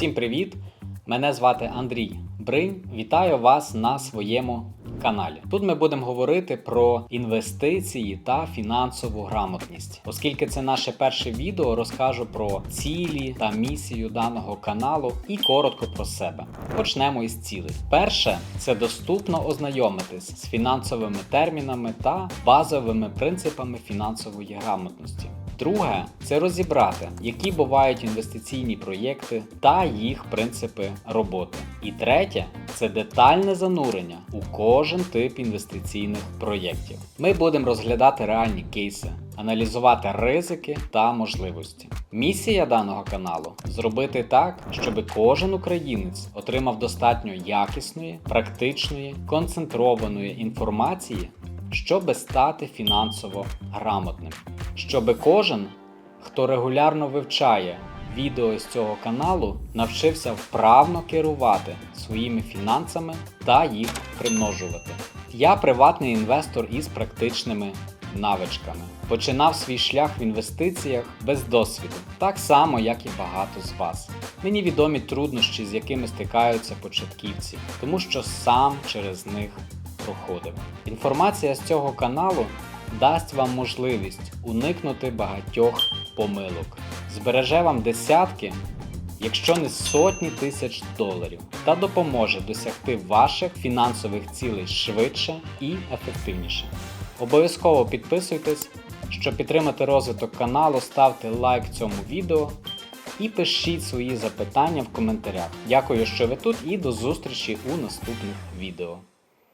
Всім привіт! Мене звати Андрій Бринь. Вітаю вас на своєму каналі. Тут ми будемо говорити про інвестиції та фінансову грамотність. Оскільки це наше перше відео, розкажу про цілі та місію даного каналу і коротко про себе. Почнемо із цілей. Перше це доступно ознайомитись з фінансовими термінами та базовими принципами фінансової грамотності. Друге це розібрати, які бувають інвестиційні проєкти та їх принципи роботи. І третє це детальне занурення у кожен тип інвестиційних проєктів. Ми будемо розглядати реальні кейси, аналізувати ризики та можливості. Місія даного каналу зробити так, щоб кожен українець отримав достатньо якісної, практичної, концентрованої інформації щоби стати фінансово грамотним, щоби кожен, хто регулярно вивчає відео з цього каналу, навчився вправно керувати своїми фінансами та їх примножувати. Я приватний інвестор із практичними навичками. Починав свій шлях в інвестиціях без досвіду, так само, як і багато з вас. Мені відомі труднощі, з якими стикаються початківці, тому що сам через них проходив. Інформація з цього каналу дасть вам можливість уникнути багатьох помилок, збереже вам десятки, якщо не сотні тисяч доларів, та допоможе досягти ваших фінансових цілей швидше і ефективніше. Обов'язково підписуйтесь, щоб підтримати розвиток каналу, ставте лайк цьому відео і пишіть свої запитання в коментарях. Дякую, що ви тут, і до зустрічі у наступних відео.